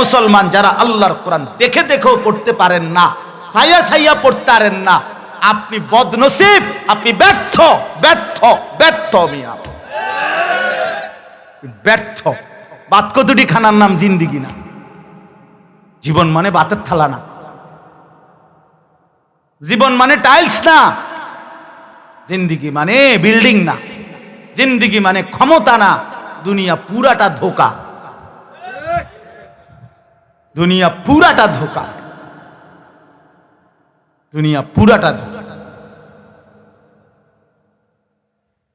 মুসলমান, যারা আল্লাহর কোরআন দেখে দেখেও পড়তে পারেন না সাইয়া সাইয়া পড়তে পারেন না, আপনি বদনসিব, আপনি ব্যর্থ ব্যর্থ ব্যর্থ মিয়া। ব্যর্থ। বাত দুটি খানার নাম জিন্দিগি না। জীবন মানে বাতের থালা না। জীবন মানে টাইলস না। জিন্দিগি মানে বিল্ডিং না। জিন্দিগি মানে ক্ষমতা না। দুনিয়া পুরাটা ধোকা। দুনিয়া পুরাটা ধোকা। দুনিয়া পুরাটা ধোকা।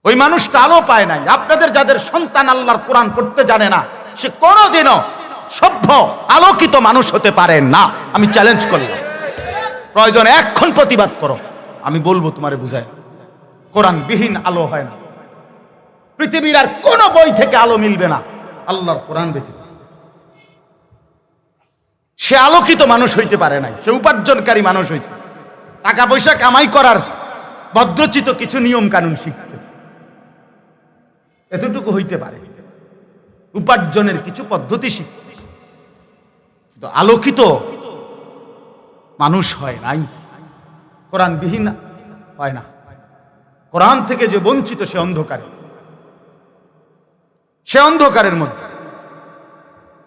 ওই মানুষটা আলো পায় নাই। আপনাদের যাদের সন্তান আল্লাহর কোরআন পড়তে জানে না, সে কোনোদিনও সভ্য, আলোকিত মানুষ হতে পারে না। আমি চ্যালেঞ্জ করলাম। প্রয়োজন এক্ষণ প্রতিবাদ করো। আমি বলব তোমারে বুঝায়। কোরআন বিহীন আলো হয় না। পৃথিবীর আর কোন বই থেকে আলো মিলবে না। আল্লাহর কোরআন ব্যতীত। সে আলোকিত মানুষ হইতে পারে নাই, সে উপার্জনকারী মানুষ হয়েছে টাকা পয়সা কামাই করার ভদ্রচিত কিছু নিয়ম কানুন শিখছে। এতটুকু হইতে পারে। উপার্জনের কিছু পদ্ধতি শিখছে। কিন্তু আলোকিত মানুষ হয় নাই। কোরআন বিহীন হয় না। কোরআন থেকে যে বঞ্চিত, সে অন্ধকারে। সে অন্ধকারের মধ্যে।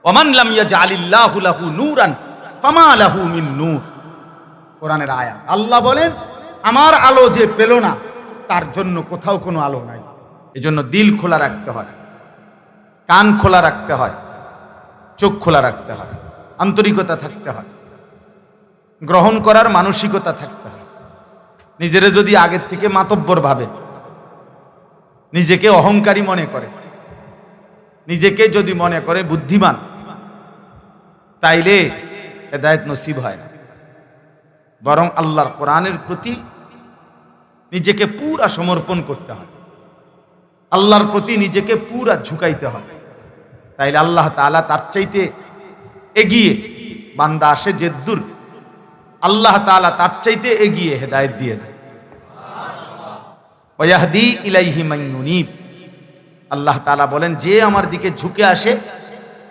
ওমান লাম ইয়াজআলিল্লাহু লাহু নূরান ফামা লাহু মিন নূর। কোরআনের আয়াত। আল্লাহ বলেন, আমার আলো যে পেল না, তার জন্য কোথাও কোনো আলো নাই। এজন্য দিল খোলা রাখতে হয়, কান খোলা রাখতে হয়, চোখ খোলা রাখতে হয়, আন্তরিকতা থাকতে হয়, গ্রহণ করার মানসিকতা থাকতে হয়। নিজেরা যদি আগের থেকে মাতব্বর ভাবে, নিজেকে অহংকারী মনে করে, নিজেকে যদি মনে করে বুদ্ধিমান তাইলে হেদায়ত নসিব হয় না। বরং আল্লাহর কোরআনের প্রতি নিজেকে পুরা সমর্পণ করতে হয়। আল্লাহর প্রতি নিজেকে পুরা ঝুঁকাইতে হয়। তাইলে আল্লাহ তাআলা তার চাইতে এগিয়ে বান্দা আসে যে দূর আল্লাহ তাআলা তার চাইতে এগিয়ে হেদায়েত দিয়ে দেয়। ওয়াহদি ইলাইহি মান আল্লাহ তাআলা বলেন, যে আমার দিকে ঝুঁকে আসে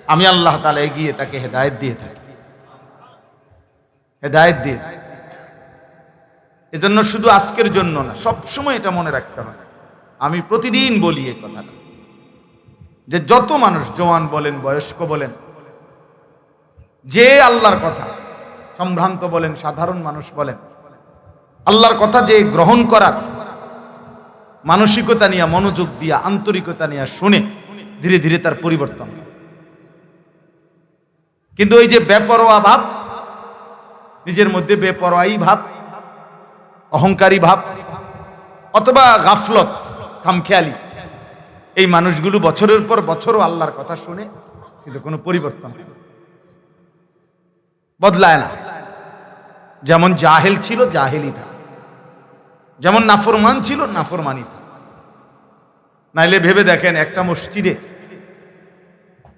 আমি আল্লাহ তাআলা এগিয়ে তাকে হেদায়েত দিয়ে থাকি। হেদায়েত দিয়ে এজন্য শুধু আজকের জন্য না সব সময় এটা মনে রাখতে হয়। আমি প্রতিদিন বলি এই কথাটা। যে যত মানুষ, জওয়ান বলেন, বয়স্ক বলেন, যে আল্লাহর কথা, সম্ভ্রান্ত বলেন, সাধারণ মানুষ বলেন, আল্লাহর কথা যে গ্রহণ করার, মানসিকতা নিয়ে, মনোযোগ দিয়া, আন্তরিকতা নিয়ে শুনে, ধীরে ধীরে তার পরিবর্তন। কিন্তু ওই যে বেপরোয়া ভাব, নিজের মধ্যে বেপরোয়াই ভাব, অহংকারী ভাব, অথবা গাফলত, খামখেয়ালি, এই মানুষগুলো বছরের পর বছরও আল্লাহর কথা শুনে কিন্তু কোনো পরিবর্তন বদলায় না। যেমন জাহেল ছিল, জাহেলই থাকে। যেমন নাফরমান ছিল, নাফরমানই থাকে। নাইলে ভেবে দেখেন একটা মসজিদে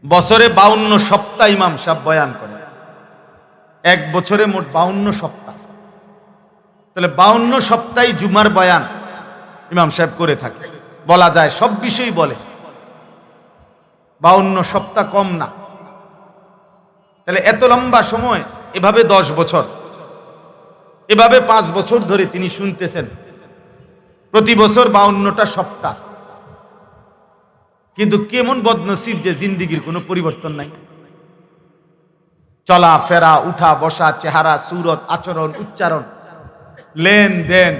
বছরে বাউন্ন সপ্তাহ ইমাম সাহেব বয়ান করে। এক বছরে মোট বাউন্ন সপ্তাহ। তাহলে বাউন্ন সপ্তাহে জুমার বয়ান ইমাম সাহেব করে থাকে। বলা যায়, সব বিষয়ই বলে। বাউন্ন সপ্তাহ কম না। তাহলে এত লম্বা সময়, এভাবে দশ বছর। এভাবে পাঁচ বছর ধরে তিনি শুনতেছেন। প্রতি বছর বাউন্নটা সপ্তাহ। কিন্তু কেমন বদনসিব যে জিন্দিগির কোনো পরিবর্তন নাই। চলা, ফেরা, উঠা, বসা, চেহারা, সুরত, আচরণ, উচ্চারণ, লেনদেন,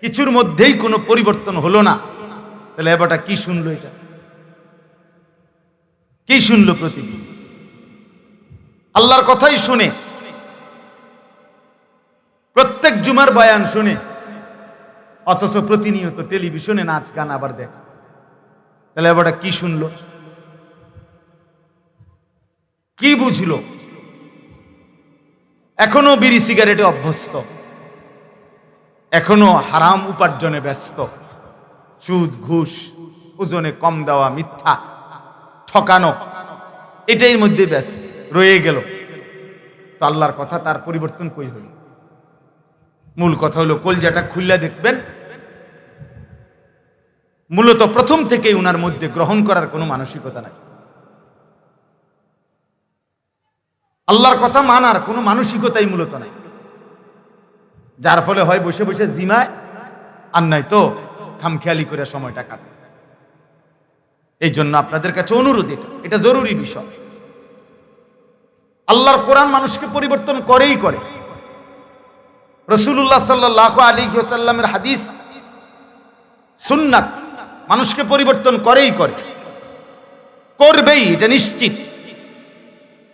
কিছুর মধ্যেই কোনো পরিবর্তন হলো না। তাহলে এবারটা কি শুনলো এটা? কি শুনলো প্রতিদিন? আল্লাহর কথাই শুনে। প্রত্যেক জুমার বয়ান শুনে। অথচ প্রতিনিয়ত টেলিভিশনে নাচ, গান আবার দেখ। তাহলে এবারটা কি শুনলো? কি বুঝলো? এখনও বিড়ি সিগারেটে অভ্যস্ত। এখনও হারাম উপার্জনে ব্যস্ত। সুদ, ঘুষ, ওজনে কম দেওয়া মিথ্যা, ঠকানো, এটাই মধ্যে ব্যস্ত, রয়ে গেল। তো আল্লাহর কথা তার পরিবর্তন কই হইল মূল কথা হলো কলজাটা খুললে দেখবেন মূলত প্রথম থেকেই উনার মধ্যে গ্রহণ করার কোনো মানসিকতা নাই। আল্লাহর কথা মানার কোনো মানসিকতাই মূলত নাই। যার ফলে হয় বসে বসে জিমায়, আর নয় তো খামখেয়ালি করে সময়টা কাটে। এই জন্য আপনাদের কাছে অনুরোধ এটা এটা জরুরি বিষয়। আল্লাহর কোরআন মানুষকে পরিবর্তন করেই করে। রসুল্লাহ সাল্লাহ আলী সাল্লামের হাদিস সুন্নাত। মানুষকে পরিবর্তন করেই করে। করবেই, এটা নিশ্চিত।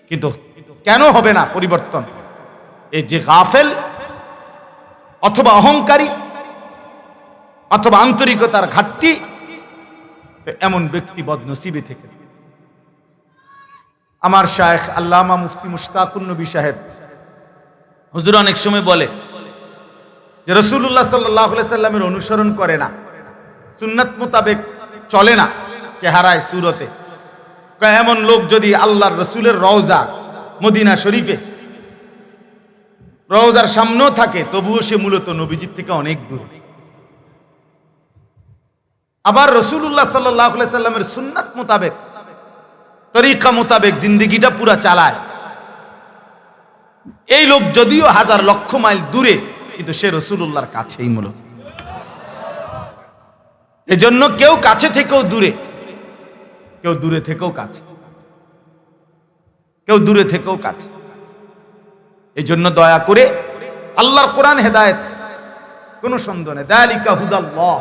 কিন্তু কেন হবে না পরিবর্তন? এই যে গাফেল অথবা অহংকারী অথবা আন্তরিকতার ঘাটতি এমন ব্যক্তি বদনসিবে থেকে। আমার শায়েখ আল্লামা মুফতি মুশতাকুন নবী সাহেব হুজুর অনেক সময় বলে যে রসুল্লাহ সাল্লাহ সাল্লামের অনুসরণ করে না। সুন্নাত মোতাবেক চলে না চেহারায়, সুরতে। এমন লোক যদি আল্লাহর রসুলের রওজা মদিনা শরীফে রওজার সামনেও থাকে, তবুও সে মূলত নবীজির থেকে অনেক দূর। আবার রসুল্লাহ সাল্লাহ সাল্লামের সুন্নাত মোতাবেক, তরিকা মোতাবেক জিন্দিগিটা পুরা চালায়। এই লোক যদিও হাজার লক্ষ মাইল দূরে, কিন্তু সে রসুল্লাহর কাছেই মূলত। এজন্য কেউ কাছে থেকেও দূরে। কেউ দূরে থেকেও কাছে। কেউ দূরে থেকেও কাছে। এই জন্য দয়া করে আল্লাহর কোরআন হেদায়েত, কোনো সন্দেহ নেই। দালিকা হুদাল্লাহ।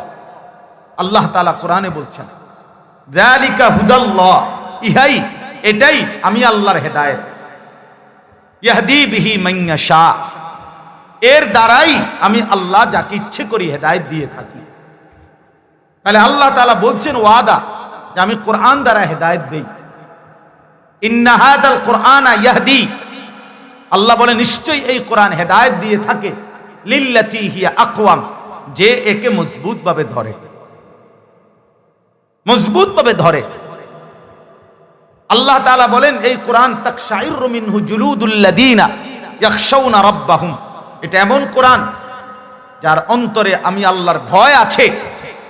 আল্লাহ তালা কোরআনে বলছেন, দালিকা হুদাল্লাহ। ইহাই, এটাই আমি আল্লাহর হেদায়েত। ইয়াহদি বিহি মাইয়া শাহ এর দ্বারাই আমি আল্লাহ যাকে ইচ্ছে করি হেদায়েত দিয়ে থাকি। তাহলে আল্লাহ তাআলা বলছেন ওয়াদা যে আমি কোরআন দ্বারা হেদায়েত দেই। কোরআন ইয়াহদি। আল্লাহ বলে, নিশ্চয়ই এই কোরআন হেদায়েত দিয়ে থাকে। লিল্লাতি হিয়া আকওয়াম। যে একে মজবুত ভাবে ধরে। মজবুত ভাবে ধরে। আল্লাহ তাআলা বলেন, এই কোরআন, তাকশাইরু মিনহু জুলুদুল্লাযিনা ইয়াখশাউনা রাব্বাহুম। এটা এমন কোরআন যার অন্তরে আমি আল্লাহর ভয় আছে,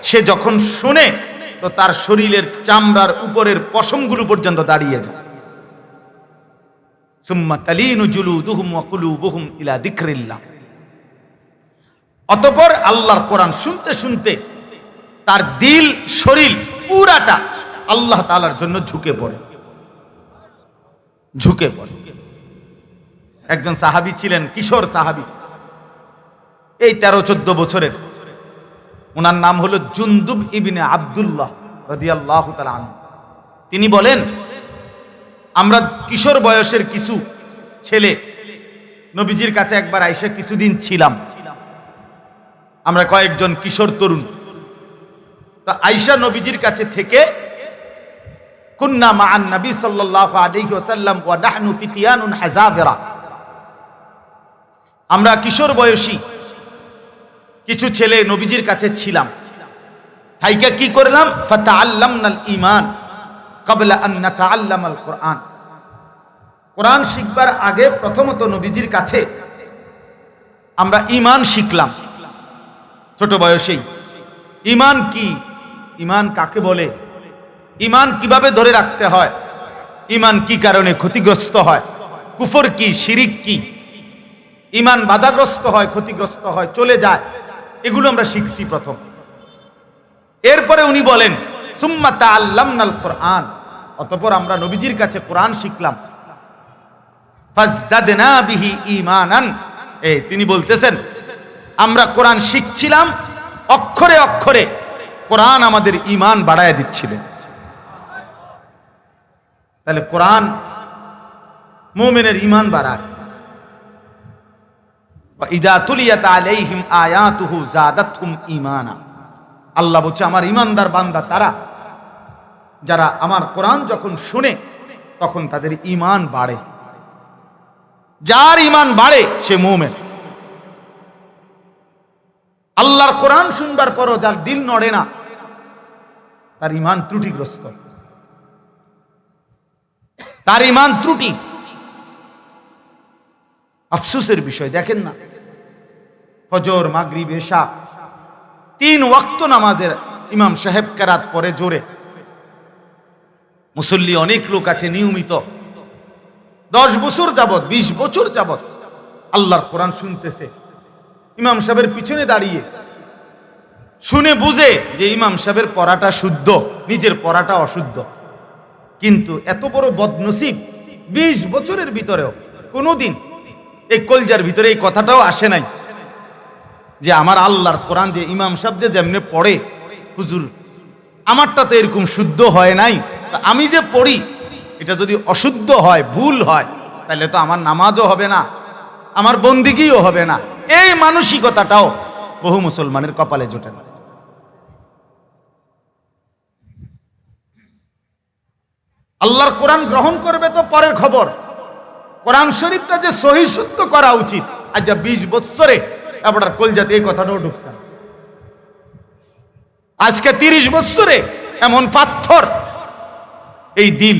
সে যখন শুনে, তো তার শরীরের চামড়ার উপরের পশমগুলো পর্যন্ত দাঁড়িয়ে যায়। সুম্মা তালিনু জুলুদুহুম ওয়া কুলুবুহুম ইলা যিকরিল্লাহ। অতঃপর আল্লাহর কোরআন শুনতে শুনতে তার দিল, শরীর পুরাটা আল্লাহ তাআলার জন্য ঝুঁকে পড়ে। ঝুঁকে পড়ে। একজন সাহাবী ছিলেন, কিশোর সাহাবী। এই তেরো চোদ্দ বছরের। ওনার নাম হলো জুন্দুব ইবিনে আবদুল্লাহ রাদিয়াল্লাহু তাআলা আনহু। তিনি বলেন, আমরা কিশোর বয়সের কিছু ছেলে নবীজির কাছে একবার আইসা কিছুদিন ছিলাম। আমরা কয়েকজন কিশোর তরুণ। তা আইসা নবীজির কাছে থেকে, কুন্না মাআন নবী সাল্লাল্লাহু আলাইহি ওয়াসাল্লাম ওয়া নাহনু ফিতিয়ানুন আমরা কিশোর বয়সী কিছু ছেলে নবীজির কাছে ছিলাম। থাইকা কি করলাম? ফাতা আল্লাম নাল ফাতাআল্লামনাল ঈমান ক্বাবলা আন নাতাআল্লামাল কোরআন। কোরআন শিখবার আগে প্রথমত নবীজির কাছে আমরা ইমান শিখলাম। ছোট বয়সেই। ঈমান কি? ইমান কাকে বলে? ইমান কীভাবে ধরে রাখতে হয়? ইমান কি কারণে ক্ষতিগ্রস্ত হয়? কুফর কি? শিরিক কি? ঈমান বাধাগ্রস্ত হয়, ক্ষতিগ্রস্ত হয়, চলে যায়। এগুলো আমরা শিখছি প্রথম। এরপরে উনি বলেন, সুম্মা তাআল্লামনাল কোরআন। অতঃপর আমরা নবীজির কাছে কোরআন শিখলাম। ফাজদাদনা বিহি ঈমানান। এই তিনি বলতেছেন, আমরা কোরআন শিখছিলাম, অক্ষরে অক্ষরে কোরআন আমাদের ঈমান বাড়ায় দিচ্ছিলেন। তাহলে কোরআন মুমিনের ঈমান বাড়ায়। আল্লাহ বলছে, আমার ইমানদার বান্দা তারা, যারা আমার কোরআন যখন শুনে, তখন তাদের ঈমান বাড়ে। যার ইমান বাড়ে, সে মুমিন। আল্লাহর কোরআন শুনবার পরও যার দিল নড়ে না, তার ইমান ত্রুটিগ্রস্ত। তার ইমান ত্রুটি আফসুসের বিষয়, দেখেন না। ফজর মাগরি এশা, তিন ওয়াক্ত নামাজের ইমাম সাহেব কেরাত পরে জোরে। মুসল্লি অনেক লোক আছে নিয়মিত। দশ বছর যাবৎ, বিশ বছর যাবৎ আল্লাহর কোরআন শুনতেছে। ইমাম সাহেবের পিছনে দাঁড়িয়ে শুনে বুঝে যে ইমাম সাহেবের পড়াটা শুদ্ধ, নিজের পড়াটা অশুদ্ধ। কিন্তু এত বড় বদনসিব, বিশ বছরের ভিতরেও কোনোদিন এই কলজার ভিতরে এই কথাটাও আসে নাই যে আমার আল্লাহর কোরআন যে ইমাম সাহেব যে যেমনে পড়ে, হুজুর, আমারটা তো এরকম শুদ্ধ হয় নাই। আমি যে পড়ি, এটা যদি অশুদ্ধ হয়, ভুল হয়, তাহলে তো আমার নামাজও হবে না, আমার বন্দিগিও হবে না। এই মানসিকতাটাও বহু মুসলমানের কপালে জোটে না। আল্লাহর কোরআন গ্রহণ করবে তো পরের খবর। কোরআন শরীফটা যে সহি শুদ্ধ করা উচিত যা বিশ বৎসরে আপনার কলজাতে এই কথাটাও ঢুকছে। আজকে তিরিশ বৎসরে এমন পাথর, এই দিল,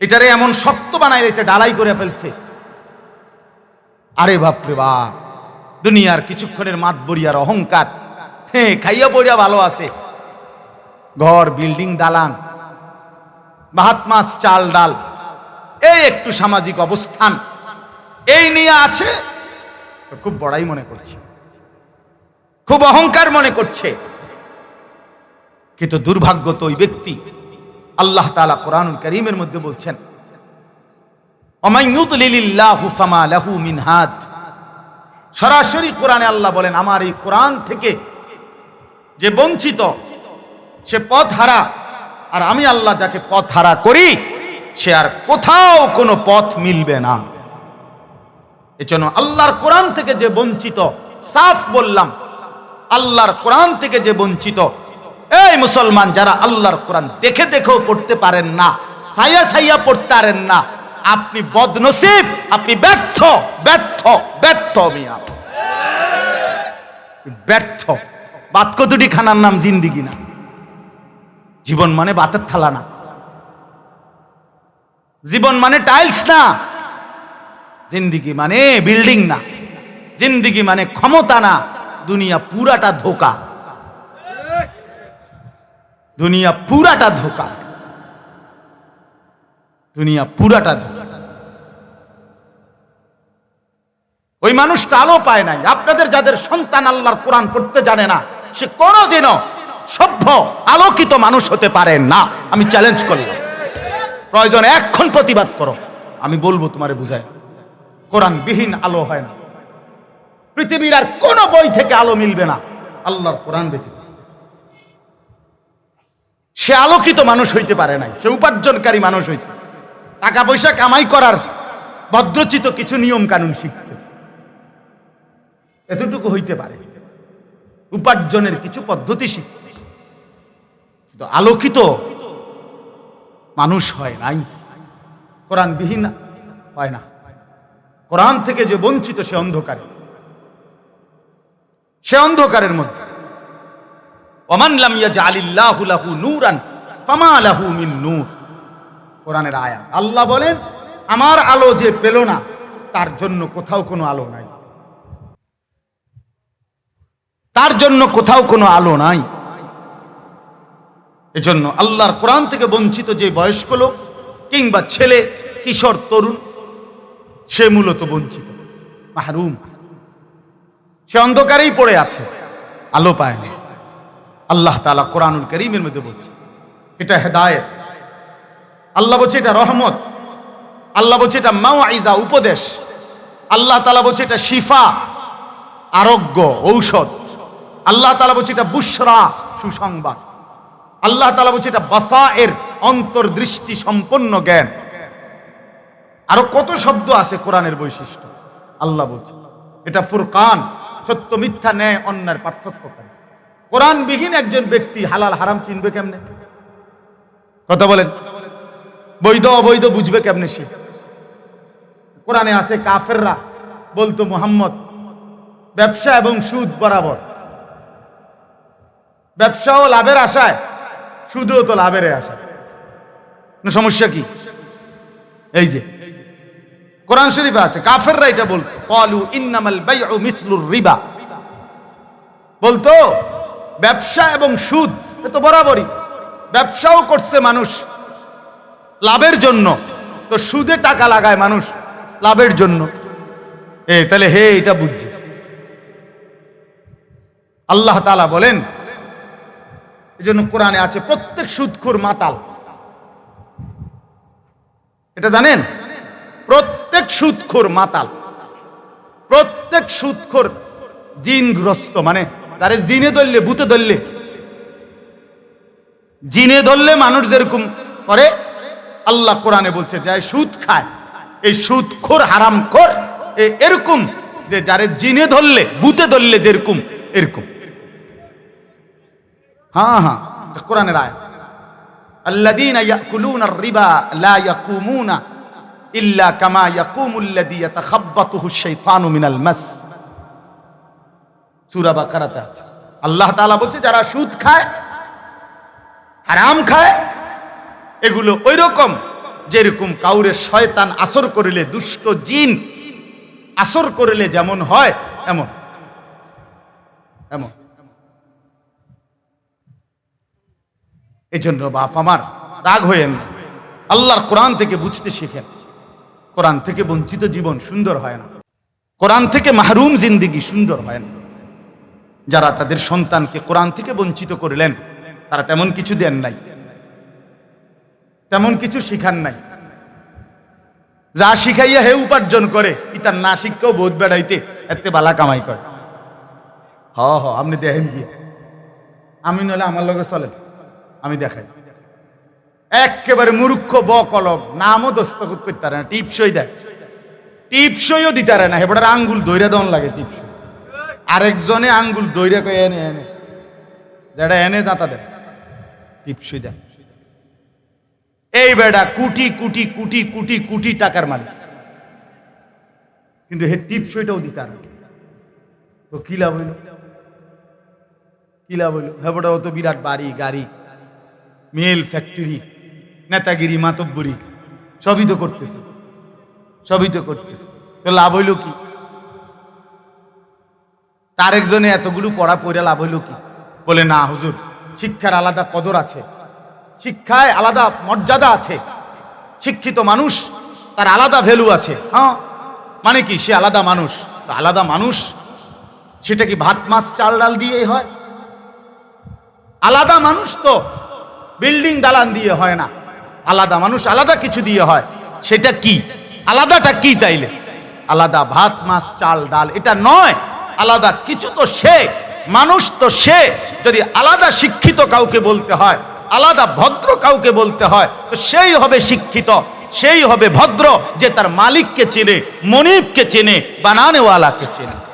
এটারে এমন শক্ত বানাই রয়েছে ডালাই করে ফেলছে। আরে বাপরে বাপ, দুনিয়ার কিছুক্ষণের মাত বরিয়ার অহংকার হ্যাঁ খাইয়া পড়িয়া ভালো আছে। ঘর, বিল্ডিং, দালান ভাত মাছ চাল, ডাল এই একটু সামাজিক অবস্থান। এই নিয়ে আছে, খুব বড়াই মনে করছে। খুব অহংকার মনে করছে। কিন্তু দুর্ভাগ্য তো ওই ব্যক্তি। আল্লাহ তাআলা কোরআনুল করিমের মধ্যে বলছেন সরাসরি কোরআনে আল্লাহ বলেন, আমার এই কোরআন থেকে যে বঞ্চিত, সে পথ হারা আর আমি আল্লাহ যাকে পথ হারা করি সে আর কোথাও কোনো পথ মিলবে না। এজন্য আল্লাহর কোরআন থেকে যে বঞ্চিত, সাফ বললাম, আল্লাহর কোরআন থেকে যে বঞ্চিত, এই মুসলমান যারা আল্লাহর কোরআন দেখে দেখেও পড়তে পারেন না সাইয়া সাইয়া পড়তে পারেন না, আপনি বদনসিব, আপনি ব্যর্থ ব্যর্থ ব্যর্থ মিয়া। ব্যর্থ। বাতক দুটি খানার নাম জিন্দিগি না। জীবন মানে বাতের থালা না। জীবন মানে টাইলস না। জিন্দিগি মানে বিল্ডিং না। জিন্দিগি মানে ক্ষমতা না। দুনিয়া পুরাটা ধোকা। দুনিয়া পুরাটা ধোকা। দুনিয়া পুরাটা ধোকা। ওই মানুষটা আলো পায় নাই। আপনাদের যাদের সন্তান আল্লাহর কোরআন পড়তে জানে না, সে কোনোদিনও সভ্য, আলোকিত মানুষ হতে পারে না। আমি চ্যালেঞ্জ করলাম। প্রয়োজন এক্ষণ প্রতিবাদ করো। আমি বলব তোমারে বুঝায় কোরআন বিহীন আলো হয় না। পৃথিবীর আর কোন বই থেকে আলো মিলবে না, আল্লাহর কোরআন ব্যতীত। সে আলোকিত মানুষ হইতে পারে নাই, সে উপার্জনকারী মানুষ হয়েছে টাকা পয়সা কামাই করার ভদ্রচিত কিছু নিয়ম কানুন শিখছে। এতটুকু হইতে পারে, উপার্জনের কিছু পদ্ধতি শিখছে। কিন্তু আলোকিত মানুষ হয় নাই। কোরআন বিহীন হয় না। কোরআন থেকে যে বঞ্চিত, সে অন্ধকারে। সে অন্ধকারের মধ্যে। ওমান লাম ইয়াজআলিল্লাহু লাহু নূরান ফামা লাহু মিন নূর। কোরআনের আয়াত। আল্লাহ বলেন, আমার আলো যে পেল না, তার জন্য কোথাও কোনো আলো নাই। তার জন্য কোথাও কোনো আলো নাই। এজন্য আল্লাহর কোরআন থেকে বঞ্চিত যে বয়স্ক লোক কিংবা ছেলে, কিশোর, তরুণ, সে মূলত বঞ্চিত। মাহরুম। সে অন্ধকারেই পড়ে আছে, আলো পায় না। আল্লাহ তালা কোরআনুল করিমের মধ্যে বলছে, এটা হেদায়েত। আল্লাহ বলছে এটা রহমত। আল্লাহ বলছে এটা মাওয়াইজা, উপদেশ। আল্লাহ তালা বলছে এটা শিফা, আরোগ্য, ঔষধ। আল্লাহ তালা বলছে এটা বুশরা, সুসংবাদ। আল্লাহ তালা বলছে এটা বাসা এর অন্তর্দৃষ্টি সম্পন্ন জ্ঞান। আরও কত শব্দ আছে কোরআনের বৈশিষ্ট্য? আল্লাহ বলছে, এটা ফুরকান, সত্য, মিথ্যা, ন্যায়, অন্যায়ের কোরআন বিহীন একজন ব্যক্তি হালাল, হারাম চিনবে কেমনে? কথা বলেন। বৈধ, অবৈধ বুঝবে কেমনে সে? কোরআনে আছে কাফেররা, বলতো মোহাম্মদ, ব্যবসা এবং সুদ বরাবর। ব্যবসাও লাভের আশায় সুদও তো লাভের না, সমস্যা কি? এই যে, কোরআন শরীফে আছে, কাফেররা এটা বলতো, কলু মিসলুর রিবা। বলতো, ব্যবসা এবং সুদ, এ তো বরাবরই। ব্যবসাও করছে মানুষ লাভের জন্য, তো সুদে টাকা লাগায় মানুষ লাভের জন্য। এ, তাহলে হে, এটা বুঝছে। আল্লাহ তালা বলেন এই জন্য কোরআনে আছে প্রত্যেক সুদখোর মাতাল। এটা জানেন? প্রত্যেক সুদখোর মাতাল। প্রত্যেক সুদখোর জিনগ্রস্ত মানে তারে জিনে ধরলে, ভূতে ধরলে। জিনে ধরলে মানুষ যেরকম করে, আল্লাহ কোরআনে বলছে যাই সুদ খায়, এই সুদখোর হারামখোর এরকম যে যারে জিনে ধরলে, ভূতে ধরলে যেরকম, এরকম। হ্যাঁ হ্যাঁ এটা কোরআনের আয় الذين يأكلون الربا لا يقومون إلا كما يقوم الذي يتخبطه الشيطان من المس সূরা বাকারাতে আছে আল্লাহ তাআলা বলছে যারা সুদ খায় হারাম খায় এগুলো ওই রকম যেরকম কাউরে শয়তান আসর করিলে দুষ্ট জিন আসর করিলে যেমন হয় এমন এমন এই জন্য বাপ আমার রাগ হয়েন। আল্লাহর কোরআন থেকে বুঝতে শিখেন। কোরআন থেকে বঞ্চিত জীবন সুন্দর হয় না। কোরআন থেকে মাহরুম জিন্দিগি সুন্দর হয় না। যারা তাদের সন্তানকে কোরআন থেকে বঞ্চিত করলেন, তারা তেমন কিছু দেন নাই। তেমন কিছু শিখান নাই। যা শিখাইয়া হে উপার্জন করে ইতার না শিক্ষাও বোধ বেড়াইতে এতে বালা কামাই করে। হ হ, আপনি দেখেন গিয়ে। আমি নলে আমার লগে চলেন দেখাই। একেবারে মূর্খ ব কলম নামও দস্তখত করতে পারে না, টিপসই দেয়। টিপসইও দিতে পারে না, হেবড়ার আঙ্গুল দৈরা দন লাগে টিপসই। আরেকজনে আঙ্গুল দৈরা কয়ে, এনে এনে। যেটা এনে যাতা দেয়, টিপসই দেয়। এই বেড়া কুটি কুটি কুটি কুটি কুটি টাকার মালিক। কিন্তু হে টিপসইটাও দিতে পারে। তো কি লাভ হইল? কি লাভ হইল? হেবড়া তো বিরাট বাড়ি, গাড়ি মেল ফ্যাক্টরি, নেতাগিরি, মাতব্বরি, সবই তো করতেছে। সবই তো করতেছে। তো লাভ হইল কি? তার একজনে এতগুলো পড়া পড়া লাভ হইল কি? বলে, না, হুজুর, শিক্ষার আলাদা কদর আছে। শিক্ষায় আলাদা মর্যাদা আছে। শিক্ষিত মানুষ, তার আলাদা ভ্যালু আছে। হ্যাঁ মানে কি? সে আলাদা মানুষ। আলাদা মানুষ, সেটা কি ভাত, মাছ, চাল, ডাল দিয়েই হয়? আলাদা মানুষ তো। বিল্ডিং দালান দিয়ে হয় না। আলাদা মানুষ আলাদা কিছু দিয়ে হয়। সেটা কি? আলাদাটা কি তাইলে? আলাদা ভাত, মাছ, চাল, ডাল, এটা নয়। আলাদা কিছু তো সে, মানুষ তো সে। যদি আলাদা শিক্ষিত কাউকে বলতে হয়, আলাদা ভদ্র কাউকে বলতে হয়, তো সেই হবে শিক্ষিত। সেই হবে ভদ্র যে তার মালিককে চেনে, মনিবকে চেনে, বানানেওয়ালাকে চেনে।